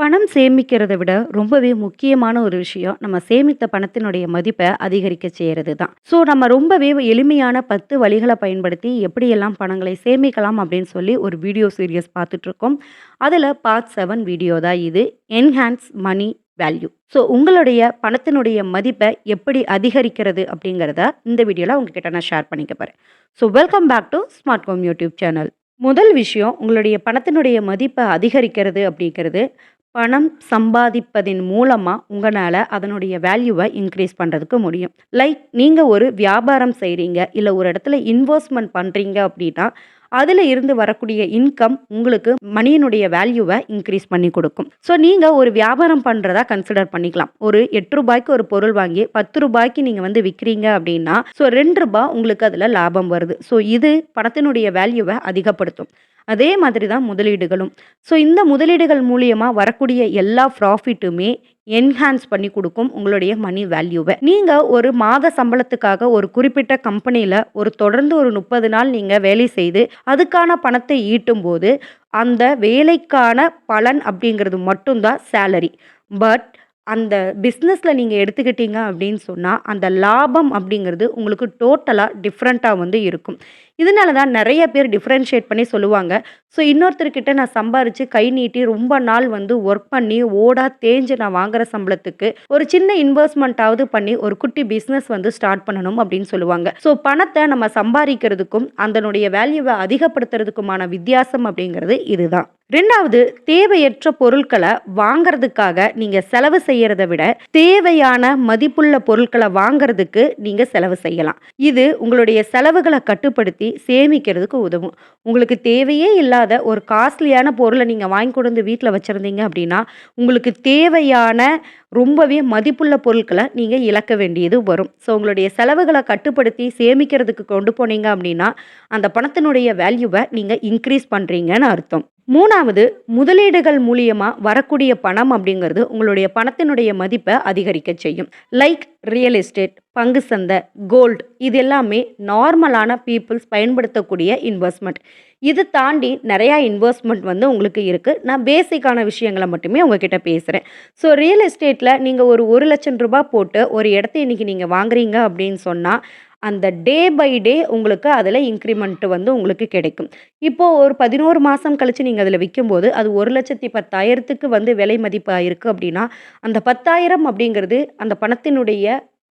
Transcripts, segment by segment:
பணம் சேமிக்கிறத விட ரொம்பவே முக்கியமான ஒரு விஷயம், நம்ம சேமித்த பணத்தினுடைய மதிப்பை அதிகரிக்க செய்கிறது தான். ஸோ நம்ம ரொம்பவே எளிமையான பத்து வழிகளை பயன்படுத்தி எப்படியெல்லாம் பணங்களை சேமிக்கலாம் அப்படின்னு சொல்லி ஒரு வீடியோ சீரியஸ் பார்த்துட்ருக்கோம். அதில் பார்ட் செவன் வீடியோ தான் இது. Enhance money value. ஸோ உங்களுடைய பணத்தினுடைய மதிப்பை எப்படி அதிகரிக்கிறது அப்படிங்கிறத இந்த வீடியோவில் உங்ககிட்ட நான் ஷேர் பண்ணிக்க போகிறேன் so welcome back to smart home YouTube channel. முதல் விஷயம் உங்களுடைய பணத்தினுடைய மதிப்பை அதிகரிக்கிறது அப்படிங்கிறது, பணம் சம்பாதிப்பதின் மூலமாக உங்களால் அதனுடைய வேல்யூவை இன்க்ரீஸ் பண்ணுறதுக்கு முடியும். லைக் நீங்கள் ஒரு வியாபாரம் செய்கிறீங்க இல்லை ஒரு இடத்துல இன்வெஸ்ட்மெண்ட் பண்ணுறீங்க அப்படின்னா, அதில் இருந்து வரக்கூடிய இன்கம் உங்களுக்கு மணியினுடைய வேல்யூவை இன்க்ரீஸ் பண்ணி கொடுக்கும். ஸோ நீங்கள் ஒரு வியாபாரம் பண்ணுறதா கன்சிடர் பண்ணிக்கலாம். ஒரு எட்டு ரூபாய்க்கு ஒரு பொருள் வாங்கி பத்து ரூபாய்க்கு நீங்கள் வந்து விற்கிறீங்க அப்படின்னா, ஸோ ரெண்டு ரூபாய் உங்களுக்கு அதில் லாபம் வருது. ஸோ இது பணத்தினுடைய வேல்யூவை அதிகப்படுத்தும். அதே மாதிரி தான் முதலீடுகளும். ஸோ இந்த முதலீடுகள் மூலியமாக வரக்கூடிய எல்லா ப்ராஃபிட்டுமே என்ஹான்ஸ் பண்ணி கொடுக்கும் உங்களுடைய மனி வேல்யூவை நீங்கள் ஒரு மாத சம்பளத்துக்காக ஒரு குறிப்பிட்ட கம்பெனியில் ஒரு தொடர்ந்து ஒரு 30 நாள் நீங்கள் வேலை செய்து, அதுக்கான பணத்தை ஈட்டும்போது, அந்த வேலைக்கான பலன் அப்படிங்கிறது மட்டும்தான் சேலரி. பட் அந்த பிஸ்னஸில் நீங்கள் எடுத்துக்கிட்டீங்க அப்படின்னு சொன்னால் அந்த லாபம் அப்படிங்கிறது உங்களுக்கு டோட்டலாக டிஃப்ரெண்ட்டாக வந்து இருக்கும். இதனால தான் நிறைய பேர் டிஃப்ரென்ஷியேட் பண்ணி சொல்லுவாங்க. ஸோ இன்னொருத்தர்கிட்ட நான் சம்பாரித்து கை நீட்டி ரொம்ப நாள் வந்து ஒர்க் பண்ணி ஓடா தேஞ்சு நான் வாங்குற சம்பளத்துக்கு, ஒரு சின்ன இன்வெஸ்ட்மெண்ட்டாவது பண்ணி ஒரு குட்டி பிஸ்னஸ் வந்து ஸ்டார்ட் பண்ணணும் அப்படின்னு சொல்லுவாங்க. ஸோ பணத்தை நம்ம சம்பாதிக்கிறதுக்கும் அதனுடைய வேல்யூவை அதிகப்படுத்துறதுக்குமான வித்தியாசம் அப்படிங்கிறது இதுதான். ரெண்டாவது தேவையற்ற பொருட்களை வாங்குறதுக்காக நீங்க செலவு செய்யறதை விட, தேவையான மதிப்புள்ள பொருட்களை வாங்குறதுக்கு நீங்க செலவு செய்யலாம். இது உங்களுடைய செலவுகளை கட்டுப்படுத்தி சேமிக்கிறதுக்கு உதவும். உங்களுக்கு தேவையே இல்லாத ஒரு காஸ்ட்லியான பொருளை நீங்கள் வாங்கி கொண்டு வந்து வீட்டில் வச்சுருந்தீங்க அப்படின்னா, உங்களுக்கு தேவையான ரொம்பவே மதிப்புள்ள பொருட்களை நீங்கள் இழக்க வேண்டியது வரும். ஸோ உங்களுடைய செலவுகளை கட்டுப்படுத்தி சேமிக்கிறதுக்கு கொண்டு போனீங்க அப்படின்னா, அந்த பணத்தினுடைய வேல்யூவை நீங்கள் இன்க்ரீஸ் பண்ணுறீங்கன்னு அர்த்தம். மூணாவது முதலீடுகள் மூலியமாக வரக்கூடிய பணம் அப்படிங்கிறது உங்களுடைய பணத்தினுடைய மதிப்பை அதிகரிக்க செய்யும். லைக் ரியல் எஸ்டேட், பங்கு சந்தை, கோல்டு இது எல்லாமே நார்மலான பீப்புள்ஸ் பயன்படுத்தக்கூடிய இன்வெஸ்ட்மெண்ட் இது தாண்டி நிறையா இன்வெஸ்ட்மெண்ட் வந்து உங்களுக்கு இருக்குது நான் பேசிக்கான விஷயங்கள மட்டுமே உங்ககிட்ட பேசுகிறேன் ஸோ ரியல் எஸ்டேட்டில் நீங்கள் ஒரு ஒரு லட்சம் ரூபாய் போட்டு ஒரு இடத்த இன்னைக்கு நீங்கள் வாங்குறீங்க அப்படின்னு சொன்னால் அந்த டே பை டே உங்களுக்கு அதில் இன்க்ரிமெண்ட் வந்து உங்களுக்கு கிடைக்கும். இப்போது ஒரு பதினோரு மாதம் கழித்து நீங்கள் அதில் விற்கும்போது அது 1,10,000க்கு வந்து விலை மதிப்பாக இருக்குது அப்படின்னா, அந்த 10,000 அப்படிங்கிறது அந்த பணத்தினுடைய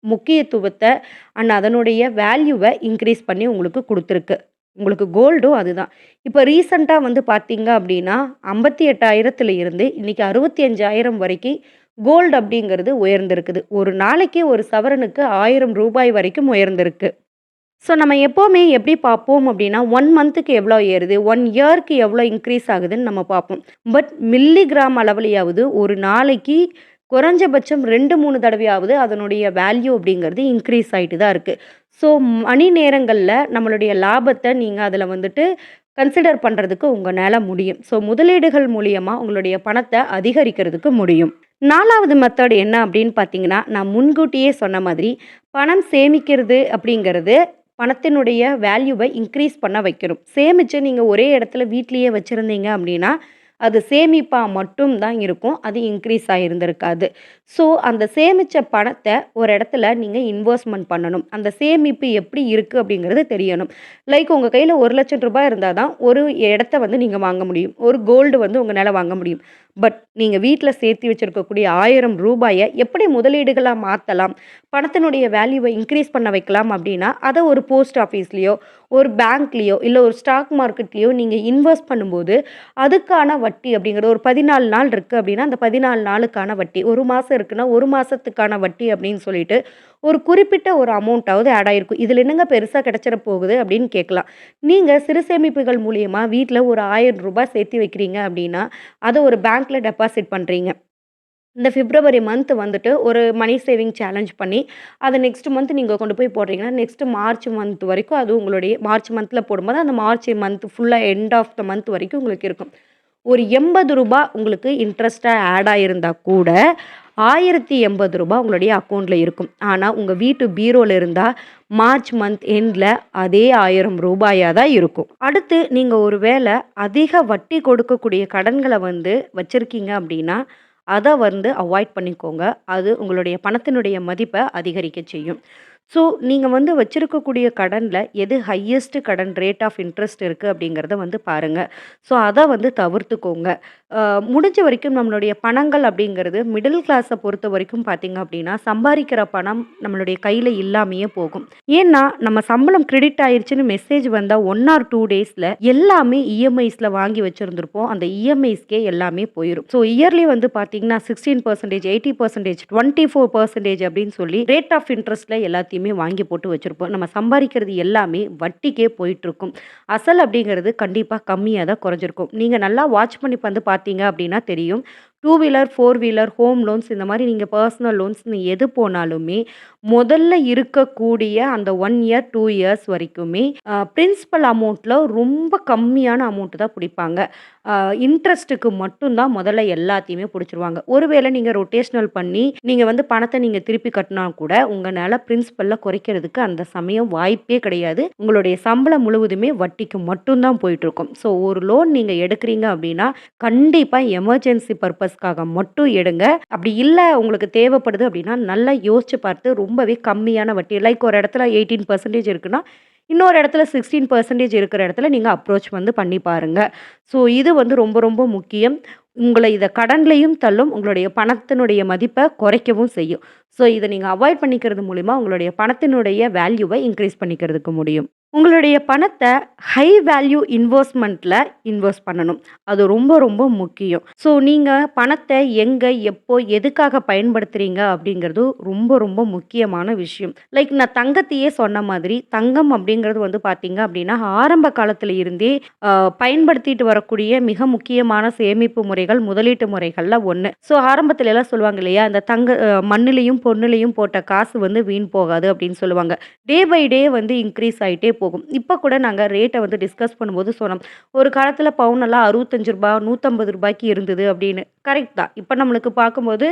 முக்கியத்துவத்தை அண்ட் அதனுடைய வேல்யூவை இன்க்ரீஸ் பண்ணி உங்களுக்கு கொடுத்துருக்கு உங்களுக்கு கோல்டும் அதுதான். இப்போ ரீசண்டாக வந்து பார்த்தீங்க அப்படின்னா, 58,000த்துல இருந்து இன்னைக்கு 65,000 வரைக்கு கோல்ட் அப்படிங்கிறது உயர்ந்திருக்குது. ஒரு நாளைக்கு ஒரு சவரனுக்கு ஆயிரம் ரூபாய் வரைக்கும் உயர்ந்திருக்கு. ஸோ நம்ம எப்போவுமே எப்படி பார்ப்போம் அப்படின்னா, ஒன் மந்த்துக்கு எவ்வளோ ஏறுது, ஒன் இயர்க்கு எவ்வளோ இன்க்ரீஸ் ஆகுதுன்னு நம்ம பார்ப்போம். பட் மில்லிகிராம் அளவுலையாவது ஒரு நாளைக்கு குறைஞ்சபட்சம் 2, 3 தடவையாவது அதனுடைய வேல்யூ அப்படிங்கிறது இன்க்ரீஸ் ஆகிட்டு தான் இருக்குது ஸோ மணி நேரங்களில் நம்மளுடைய லாபத்தை நீங்கள் அதில் வந்துட்டு கன்சிடர் பண்ணுறதுக்கு உங்களால் முடியும். ஸோ முதலீடுகள் மூலியமாக உங்களுடைய பணத்தை அதிகரிக்கிறதுக்கு முடியும். நாலாவது மெத்தட் என்ன அப்படின்னு பார்த்தீங்கன்னா, நான் முன்கூட்டியே சொன்ன மாதிரி, பணம் சேமிக்கிறது அப்படிங்கிறது பணத்தினுடைய வேல்யூவை இன்க்ரீஸ் பண்ண வைக்கணும். சேமித்து நீங்கள் ஒரே இடத்துல வீட்லேயே வச்சுருந்தீங்க அப்படின்னா, அது சேமிப்பாக மட்டும் தான் இருக்கும். அது இன்க்ரீஸ் ஆகியிருந்திருக்காது ஸோ அந்த சேமித்த பணத்தை ஒரு இடத்துல நீங்கள் இன்வெஸ்ட்மெண்ட் பண்ணணும். அந்த சேமிப்பு எப்படி இருக்குது அப்படிங்கிறது தெரியணும். லைக் உங்கள் கையில் ஒரு லட்சம் ரூபாய் இருந்தால் தான் ஒரு இடத்த வந்து நீங்கள் வாங்க முடியும். ஒரு கோல்டு வந்து உங்களால் வாங்க முடியும். பட் நீங்கள் வீட்டில் சேர்த்து வச்சுருக்கக்கூடிய ஆயிரம் ரூபாயை எப்படி முதலீடுகளாக மாற்றலாம் பணத்தினுடைய வேல்யூவை இன்க்ரீஸ் பண்ண வைக்கலாம் அப்படின்னா, அதை ஒரு போஸ்ட் ஆஃபீஸ்லேயோ ஒரு பேங்க்லேயோ இல்லை ஒரு ஸ்டாக் மார்க்கெட்லேயோ நீங்கள் இன்வெஸ்ட் பண்ணும்போது, அதுக்கான வட்டி அப்படிங்கிறது ஒரு 14 நாள் இருக்குது அப்படின்னா, அந்த 14 நாளுக்கான வட்டி. ஒரு மாதம் இருக்குன்னா, ஒரு மாதத்துக்கான வட்டி அப்படின்னு சொல்லிட்டு, ஒரு குறிப்பிட்ட ஒரு அமௌண்ட்டாவது ஆட் ஆகிருக்கும் இதில் என்னங்க பெருசாக கிடைச்சிட போகுது அப்படின்னு கேட்கலாம். நீங்கள் சிறு சேமிப்புகள் மூலியமாக வீட்டில் ஒரு ஆயிரம் ரூபாய் சேர்த்து வைக்கிறீங்க அப்படின்னா, அதை ஒரு பேங்க்கில் டெபாசிட் பண்ணுறீங்க இந்த பிப்ரவரி மந்த் வந்துட்டு ஒரு மணி சேவிங் சேலஞ்ச் பண்ணி, அதை நெக்ஸ்ட் மந்த் நீங்கள் கொண்டு போய் போடுறீங்கன்னா, நெக்ஸ்ட் மார்ச் மந்த் வரைக்கும் அது உங்களுடைய மார்ச் மந்தில் போடும்போது, அந்த மார்ச் மந்த் ஃபுல்லாக எண்ட் ஆஃப் த மந்த் வரைக்கும் உங்களுக்கு இருக்கும். ஒரு எண்பது ரூபா உங்களுக்கு இன்ட்ரெஸ்ட்டாக ஆட் ஆகியிருந்தால் கூட, ஆயிரத்தி எண்பது ரூபாய் உங்களுடைய அக்கௌண்ட்டில் இருக்கும். ஆனால் உங்கள் வீட்டு பீரோவில் இருந்தால் மார்ச் மந்த் எண்டில் அதே ஆயிரம் ரூபாயாக தான் இருக்கும். அடுத்து நீங்கள் ஒரு வேளை அதிக வட்டி கொடுக்கக்கூடிய கடன்களை வந்து வச்சுருக்கீங்க அப்படின்னா அதை வந்து அவாய்ட் பண்ணிக்கோங்க. அது உங்களுடைய பணத்தினுடைய மதிப்பை அதிகரிக்க செய்யும். ஸோ நீங்கள் வந்து வச்சுருக்கக்கூடிய கடனில் எது ஹையஸ்ட் கடன் ரேட் ஆஃப் இன்ட்ரெஸ்ட் இருக்குது அப்படிங்கிறத வந்து பாருங்கள் ஸோ அதை வந்து தவிர்த்துக்கோங்க. முடிஞ்ச வரைக்கும் நம்மளுடைய பணங்கள் அப்படிங்கிறது மிடில் கிளாஸை பொறுத்த வரைக்கும் பார்த்தீங்க அப்படின்னா சம்பாதிக்கிற பணம் நம்மளுடைய கையில் இல்லாமையே போகும். ஏன்னா நம்ம சம்பளம் கிரெடிட் ஆயிடுச்சுன்னு மெசேஜ் வந்தால் ஒன் ஆர் டூ டேஸில் எல்லாமே இஎம்ஐஸில் வாங்கி வச்சுருந்துருப்போம். அந்த இஎம்ஐஸ்க்கே எல்லாமே போயிடும் ஸோ இயர்லி வந்து பார்த்தீங்கன்னா sixteen percentage eighty percentage twenty four percentage அப்படின்னு சொல்லி ரேட் ஆஃப் இன்ட்ரெஸ்ட்டில் எல்லாத்தையும் வாங்கி போட்டு வச்சுருப்போம். நம்ம சம்பாதிக்கிறது எல்லாமே வட்டிக்கே போயிட்டுருக்கும். அசல் அப்படிங்கிறது கண்டிப்பாக கம்மியாக தான் குறைஞ்சிருக்கும். நீங்கள் நல்லா வாட்ச் பண்ணி வந்து பார்த்தீங்க அப்படின்னா தெரியும். Two wheeler four wheeler home loans இந்த மாதிரி நீங்கள் பர்சனல் லோன்ஸ்னு எது போனாலுமே முதல்ல இருக்கக்கூடிய அந்த ஒன் இயர் டூ இயர்ஸ் வரைக்குமே பிரின்சிபல் அமௌண்ட்டில் ரொம்ப கம்மியான அமௌண்ட்டு தான் பிடிப்பாங்க. இன்ட்ரெஸ்ட்டுக்கு மட்டும்தான் முதல்ல எல்லாத்தையுமே பிடிச்சிருவாங்க. ஒருவேளை நீங்கள் ரொட்டேஷ்னல் பண்ணி நீங்கள் வந்து பணத்தை நீங்கள் திருப்பி கட்டினா கூட உங்களால் பிரின்சிபலில் குறைக்கிறதுக்கு அந்த சமயம் வாய்ப்பே கிடையாது. உங்களுடைய சம்பளம் முழுவதுமே வட்டிக்கு மட்டும்தான் போயிட்டுருக்கும் ஸோ ஒரு லோன் நீங்கள் எடுக்கிறீங்க அப்படின்னா கண்டிப்பாக எமர்ஜென்சி பர்பஸ்க்காக மட்டும் எடுங்க. அப்படி இல்லை உங்களுக்கு தேவைப்படுது அப்படின்னா நல்லா யோசிச்சு பார்த்து ரொம்பவே கம்மியான வட்டி லைக் ஒரு இடத்துல எயிட்டீன் பர்சன்டேஜ் இருக்குன்னா இன்னொரு இடத்துல சிக்ஸ்டீன் பர்சன்டேஜ் இருக்கிற இடத்துல நீங்கள் அப்ரோச் வந்து பண்ணி பாருங்கள் ஸோ இது வந்து ரொம்ப ரொம்ப முக்கியம். உங்களை இதை கடன்லையும் தள்ளும் உங்களுடைய பணத்தினுடைய மதிப்பை குறைக்கவும் செய்யும். ஸோ இதை நீங்கள் அவாய்ட் பண்ணிக்கிறது மூலிமா உங்களுடைய பணத்தினுடைய வேல்யூவை இன்க்ரீஸ் பண்ணிக்கிறதுக்கு முடியும். உங்களுடைய பணத்தை ஹை வேல்யூ இன்வெஸ்ட்மெண்ட்டில் இன்வெஸ்ட் பண்ணணும். அது ரொம்ப ரொம்ப முக்கியம். ஸோ நீங்கள் பணத்தை எங்கே எப்போ எதுக்காக பயன்படுத்துகிறீங்க அப்படிங்கிறது ரொம்ப ரொம்ப முக்கியமான விஷயம். லைக் நான் தங்கத்தையே சொன்ன மாதிரி தங்கம் அப்படிங்கிறது வந்து பார்த்தீங்க அப்படின்னா ஆரம்ப காலத்தில் இருந்தே பயன்படுத்திட்டு வரக்கூடிய மிக முக்கியமான சேமிப்பு முறைகள் முதலீட்டு முறைகளில் ஒன்று ஸோ ஆரம்பத்துல எல்லாம் சொல்லுவாங்க இல்லையா அந்த தங்க மண்ணிலையும் பொண்ணுலையும் போட்ட காசு வந்து வீண் போகாது அப்படின்னு சொல்லுவாங்க. டே பை டே வந்து இன்க்ரீஸ் ஆகிட்டே போகும். இப்போ கூட நாங்கள் ரேட்டை வந்து டிஸ்கஸ் பண்ணும்போது சொன்னோம். ஒரு காலத்தில் பவுனெல்லாம் அறுபத்தஞ்சு ரூபா நூற்றம்பது ரூபாய்க்கு இருந்தது அப்படின்னு. கரெக்ட் தான். இப்போ நம்மளுக்கு பார்க்கும்போது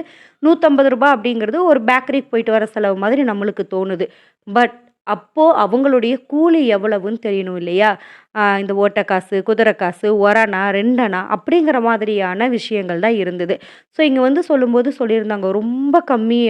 நூற்றம்பது ரூபா அப்படிங்கிறது ஒரு பேக்கரிக்கு போயிட்டு வர செலவு மாதிரி நம்மளுக்கு தோணுது. பட் அப்போது அவங்களுடைய கூலி எவ்வளவுன்னு தெரியணும் இல்லையா? இந்த ஓட்டக்காசு காசு குதிரை காசு ஒரணா ரெண்டனா அப்படிங்கிற மாதிரியான விஷயங்கள் தான் இருந்தது. ஸோ இங்கே வந்து சொல்லும்போது சொல்லியிருந்தாங்க ரொம்ப கம்மி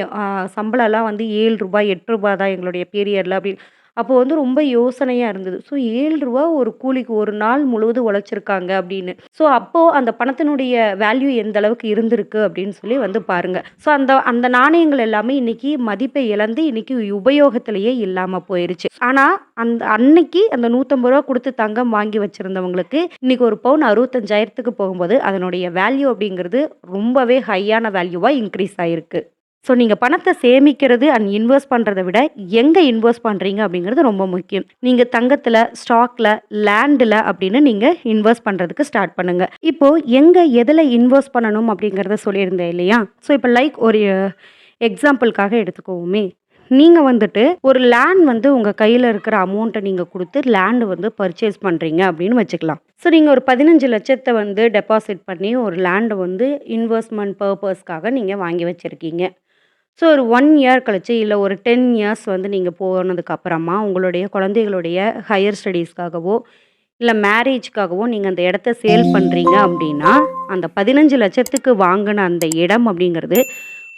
சம்பளம்லாம் வந்து ஏழு ரூபாய் எட்டு ரூபாய் தான் எங்களுடைய பீரியடில் அப்படின்னு. அப்போ வந்து ரொம்ப யோசனையாக இருந்தது. ஸோ ஏழு ரூபா ஒரு கூலிக்கு ஒரு நாள் முழுவதும் உழைச்சிருக்காங்க அப்படின்னு. ஸோ அப்போது அந்த பணத்தினுடைய வேல்யூ எந்த அளவுக்கு இருந்திருக்கு அப்படின்னு சொல்லி வந்து பாருங்க. ஸோ அந்த அந்த நாணயங்கள் எல்லாமே இன்னைக்கு மதிப்பை இழந்து இன்னைக்கு உபயோகத்திலேயே இல்லாமல் போயிருச்சு. ஆனால் அந்த அன்னைக்கு அந்த நூற்றம்பது ரூபா கொடுத்து தங்கம் வாங்கி வச்சிருந்தவங்களுக்கு இன்னைக்கு ஒரு பவுன் அறுபத்தஞ்சாயிரத்துக்கு போகும்போது அதனுடைய வேல்யூ அப்படிங்கிறது ரொம்பவே ஹையான வேல்யூவாக இன்க்ரீஸ் ஆயிருக்கு. ஸோ நீங்கள் பணத்தை சேமிக்கிறது அண்ட் இன்வெஸ்ட் பண்ணுறதை விட எங்கே இன்வெஸ்ட் பண்ணுறீங்க அப்படிங்கிறது ரொம்ப முக்கியம். நீங்கள் தங்கத்தில் ஸ்டாக்கில் லேண்டில் அப்படின்னு நீங்கள் இன்வெஸ்ட் பண்ணுறதுக்கு ஸ்டார்ட் பண்ணுங்கள் இப்போது எங்கே எதில் இன்வெஸ்ட் பண்ணணும் அப்படிங்கிறத சொல்லியிருந்தேன் இல்லையா? ஸோ இப்போ லைக் ஒரு எக்ஸாம்பிளுக்காக எடுத்துக்கோமே நீங்கள் வந்துட்டு ஒரு லேண்ட் வந்து உங்கள் கையில் இருக்கிற அமௌண்ட்டை நீங்கள் கொடுத்து லேண்டு வந்து பர்ச்சேஸ் பண்ணுறீங்க அப்படின்னு வச்சுக்கலாம். ஸோ நீங்கள் ஒரு பதினஞ்சு லட்சத்தை வந்து டெபாசிட் பண்ணி ஒரு லேண்டை வந்து இன்வெஸ்ட்மெண்ட் பர்பஸ்க்காக நீங்கள் வாங்கி வச்சுருக்கீங்க. ஸோ ஒரு ஒன் இயர் கழிச்சு இல்லை ஒரு டென் இயர்ஸ் வந்து நீங்கள் போனதுக்கு அப்புறமா உங்களுடைய குழந்தைகளுடைய ஹையர் ஸ்டடீஸ்க்காகவோ இல்லை மேரேஜ்க்காகவோ நீங்கள் அந்த இடத்த சேல் பண்ணுறீங்க அப்படின்னா அந்த பதினஞ்சு லட்சத்துக்கு வாங்கின அந்த இடம் அப்படிங்கிறது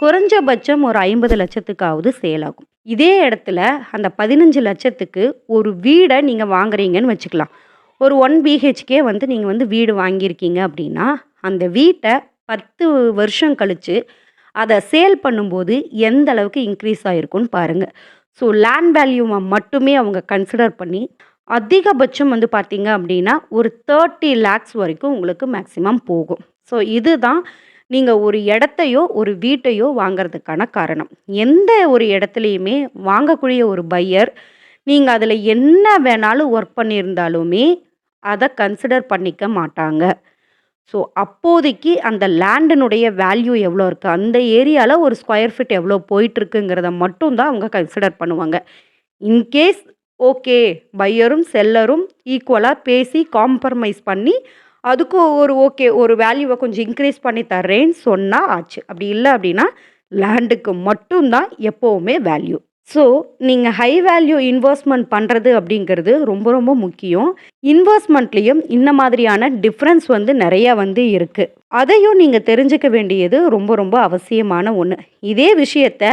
குறைஞ்சபட்சம் ஒரு ஐம்பது லட்சத்துக்காவது சேல் ஆகும். இதே இடத்துல அந்த பதினஞ்சு லட்சத்துக்கு ஒரு வீடை நீங்கள் வாங்குறீங்கன்னு வச்சுக்கலாம். ஒரு ஒன் பிஹெச்கே வந்து நீங்கள் வந்து வீடு வாங்கியிருக்கீங்க அப்படின்னா அந்த வீட்டை பத்து வருஷம் கழித்து அதை சேல் பண்ணும்போது எந்த அளவுக்கு இன்க்ரீஸ் ஆகிருக்குன்னு பாருங்கள் ஸோ லேண்ட் வேல்யூவை மட்டுமே அவங்க கன்சிடர் பண்ணி அதிகபட்சம் வந்து பார்த்திங்க அப்படின்னா ஒரு தேர்ட்டி லேக்ஸ் வரைக்கும் உங்களுக்கு மேக்ஸிமம் போகும். ஸோ இதுதான் நீங்கள் ஒரு இடத்தையோ ஒரு வீட்டையோ வாங்கிறதுக்கான காரணம். எந்த ஒரு இடத்துலையுமே வாங்கக்கூடிய ஒரு பையர் நீங்கள் அதில் என்ன வேணாலும் ஒர்க் பண்ணியிருந்தாலுமே அதை கன்சிடர் பண்ணிக்க மாட்டாங்க. ஸோ அப்போதைக்கு அந்த லேண்டினுடைய வேல்யூ எவ்வளோ இருக்குது அந்த ஏரியாவில் ஒரு ஸ்கொயர் ஃபீட் எவ்வளோ போயிட்டுருக்குங்கிறத மட்டும் தான் அவங்க கன்சிடர் பண்ணுவாங்க. இன்கேஸ் ஓகே பையரும் செல்லரும் ஈக்குவலாக பேசி காம்ப்ரமைஸ் பண்ணி அதுக்கு ஒரு ஓகே ஒரு வேல்யூவை கொஞ்சம் இன்க்ரீஸ் பண்ணி தர்றேன்னு சொன்னால் ஆச்சு. அப்படி இல்லை அப்படின்னா லேண்டுக்கு மட்டும் தான் வேல்யூ. ஸோ, நீங்கள் ஹை வேல்யூ இன்வெஸ்ட்மெண்ட் பண்ணுறது அப்படிங்கிறது ரொம்ப ரொம்ப முக்கியம். இன்வெஸ்ட்மெண்ட்லேயும் இந்த மாதிரியான டிஃப்ரென்ஸ் வந்து நிறையா வந்து இருக்குது அதையும் நீங்கள் தெரிஞ்சுக்க வேண்டியது ரொம்ப ரொம்ப அவசியமான ஒன்று இதே விஷயத்த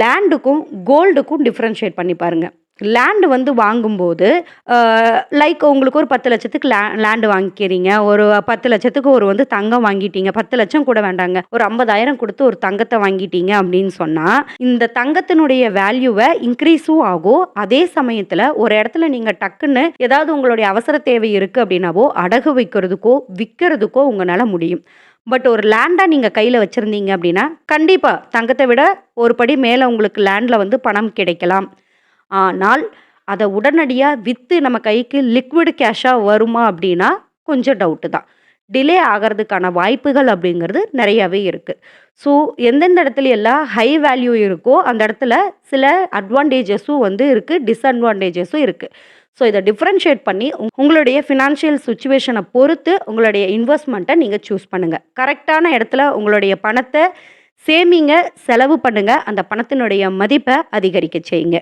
லேண்டுக்கும், கோல்டுக்கும் டிஃப்ரென்ஷியேட் பண்ணி பாருங்கள் லேண்ட் வந்து வாங்கும்போது, லைக் உங்களுக்கு ஒரு 10,00,000க்கு லே லேண்ட் வாங்கிக்கிறீங்க. ஒரு 10,00,000க்கு ஒரு வந்து தங்கம் வாங்கிட்டீங்க. பத்து லட்சம் கூட வேண்டாங்க. ஒரு ஐம்பதாயிரம் கொடுத்து ஒரு தங்கத்தை வாங்கிட்டீங்க அப்படின்னு சொன்னால் இந்த தங்கத்தினுடைய வேல்யூவை இன்க்ரீஸும் ஆகும். அதே சமயத்தில் ஒரு இடத்துல நீங்கள் டக்குன்னு ஏதாவது உங்களுடைய அவசர தேவை இருக்குது அப்படின்னாவோ, அடகு வைக்கிறதுக்கோ, விற்கிறதுக்கோ உங்களால் முடியும். பட் ஒரு லேண்டாக நீங்கள் கையில் வச்சுருந்தீங்க அப்படின்னா, கண்டிப்பாக தங்கத்தை விட ஒரு படி மேலே உங்களுக்கு லேண்டில் வந்து பணம் கிடைக்கலாம். ஆனால், அதை உடனடியாக விற்று நம்ம கைக்கு லிக்விட் கேஷாக வருமா அப்படின்னா, கொஞ்சம் டவுட்டு தான். டிலே ஆகிறதுக்கான வாய்ப்புகள் அப்படிங்கிறது நிறையாவே இருக்குது ஸோ, எந்தெந்த இடத்துல எல்லாம் ஹை வேல்யூ இருக்கோ, அந்த இடத்துல சில அட்வான்டேஜஸும் வந்து இருக்குது டிஸ்அட்வான்டேஜஸும் இருக்குது ஸோ, இதை டிஃப்ரென்ஷியேட் பண்ணி உங்களுடைய ஃபினான்ஷியல் சுச்சுவேஷனை பொறுத்து உங்களுடைய இன்வெஸ்ட்மெண்ட்டை நீங்கள் சூஸ் பண்ணுங்கள் கரெக்டான இடத்துல உங்களுடைய பணத்தை சேமிங்க, செலவு பண்ணுங்கள் அந்த பணத்தினுடைய மதிப்பை அதிகரிக்க செய்யுங்க.